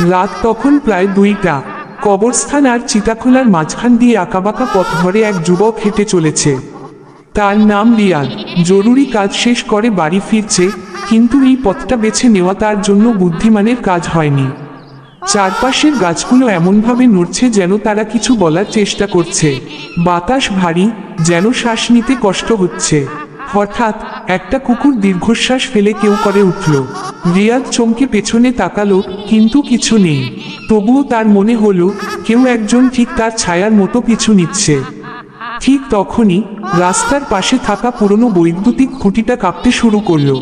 রাত তখন প্রায় দুইটা। কবরস্থান আর চিতাখোলার মাঝখান দিয়ে আঁকাবাঁকা পথ ধরে এক যুবক হেঁটে চলেছে। তার নাম রিয়াদ জরুরি কাজ শেষ করে বাড়ি ফিরছে, কিন্তু এই পথটা বেছে নেওয়া তার জন্য বুদ্ধিমানের কাজ হয়নি। চারপাশের গাছগুলো এমনভাবে নড়ছে যেন তারা কিছু বলার চেষ্টা করছে। বাতাস ভারী, যেন শ্বাস নিতে কষ্ট হচ্ছে। হঠাৎ একটা কুকুর দীর্ঘশ্বাস ফেলে কেউ করে উঠল। রিয়াদ চমকে পেছনে তাকালো, কিন্তু কিছু নেই। তবুও তার মনে হলো, কেউ একজন ঠিক তার ছায়ার মতো পিছু নিচ্ছে। ঠিক তখনই রাস্তার পাশে থাকা পুরনো বৈদ্যুতিক খুঁটিটা কাঁপতে শুরু করল।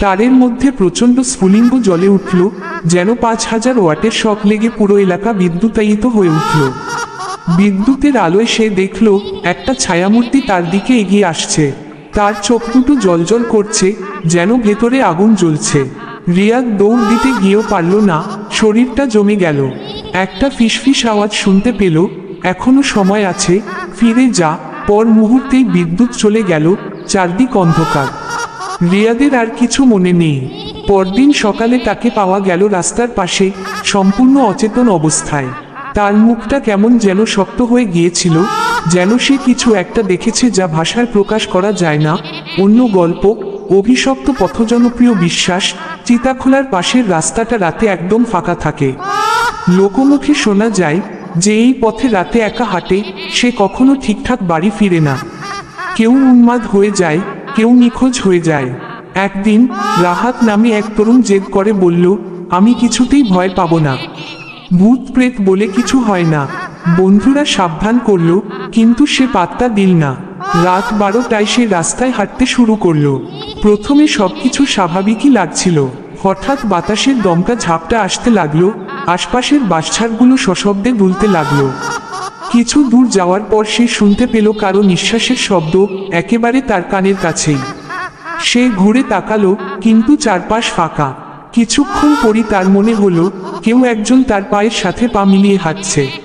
তারের মধ্যে প্রচণ্ড স্ফুলিঙ্গ জলে উঠল, যেন পাঁচ হাজার ওয়াটের শক লেগে পুরো এলাকা বিদ্যুতায়িত হয়ে উঠল। বিদ্যুতের আলোয় সে দেখল, একটা ছায়ামূর্তি তার দিকে এগিয়ে আসছে। তার চোখ দুটো জলজল করছে, যেন ভেতরে আগুন জ্বলছে। রিয়াদ দৌড় দিতে গিয়েও পারল না, শরীরটা জমে গেল। একটা ফিসফিস আওয়াজ শুনতে পেল, এখনও সময় আছে, ফিরে যা। পর মুহূর্তেই বিদ্যুৎ চলে গেল, চারদিক অন্ধকার। রিয়াদের আর কিছু মনে নেই। পরদিন সকালে তাকে পাওয়া গেল রাস্তার পাশে, সম্পূর্ণ অচেতন অবস্থায়। তার মুখটা কেমন যেন শক্ত হয়ে গিয়েছিল যেন সে কিছু একটা দেখেছে যা ভাষায় প্রকাশ করা যায় না। অন্য গল্প, অভিশপ্ত পথজনপ্রিয় বিশ্বাস, চিতাখোলার পাশের রাস্তাটা রাতে একদম ফাঁকা থাকে। লোকমুখে শোনা যায় যে এই পথে রাতে একা হাঁটে, সে কখনো ঠিকঠাক বাড়ি ফিরে না। কেউ উন্মাদ হয়ে যায়, কেউ নিখোঁজ হয়ে যায়। একদিন রাহাত নামে এক তরুণ জেদ করে বলল, আমি কিছুতেই ভয় পাবো না। ভূত প্রেত বলে কিছু হয় না। বন্ধুরা সাবধান করল, কিন্তু সে পাত্তা দিল না। রাত বারোটায় সে রাস্তায় হাঁটতে শুরু করল। প্রথমে সবকিছু স্বাভাবিকই লাগছিল। হঠাৎ বাতাসের দমকা ঝাপটা আসতে লাগল, আশপাশের বাসছাড়গুলো সশব্দে দুলতে লাগল। কিছু দূর যাওয়ার পর সে শুনতে পেল কারও নিঃশ্বাসের শব্দ, একেবারে তার কানের কাছেই। সে ঘুরে তাকালো, কিন্তু চারপাশ ফাঁকা। কিছুক্ষণ পরই তার মনে হলো, কেউ একজন তার পায়ের সাথে পা মিলিয়ে হাঁটছে।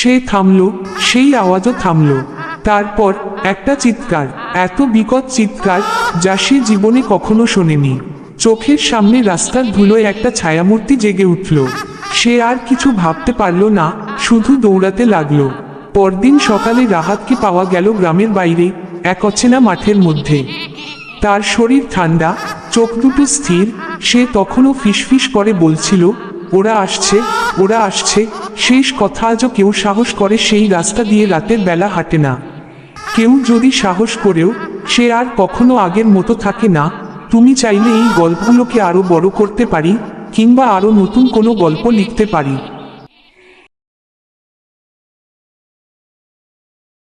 সে থামলো, সেই আওয়াজও থামলো। তারপর একটা চিৎকার, এত বিকট চিৎকার যা সে জীবনে কখনো শোনেনি। চোখের সামনে রাস্তার ধুলোয় একটা ছায়ামূর্তি জেগে উঠল। সে আর কিছু ভাবতে পারল না, শুধু দৌড়াতে লাগল। পরদিন সকালে রাহাতকে পাওয়া গেল গ্রামের বাইরে, এক অচেনা মাঠের মধ্যে। তার শরীর ঠান্ডা, চোখ দুটো স্থির, সে তখনও ফিসফিস করে বলছিল, ওরা আসছে ওরা আসছে। শেষ কথা আজও কেউ সাহস করে সেই রাস্তা দিয়ে রাতের বেলা হাঁটে না। কেউ যদি সাহস করেও, সে আর কখনো আগের মতো থাকে না। তুমি চাইলে এই গল্পগুলোকে আরও বড় করতে পারি, কিংবা আরও নতুন কোনো গল্প লিখতে পারি।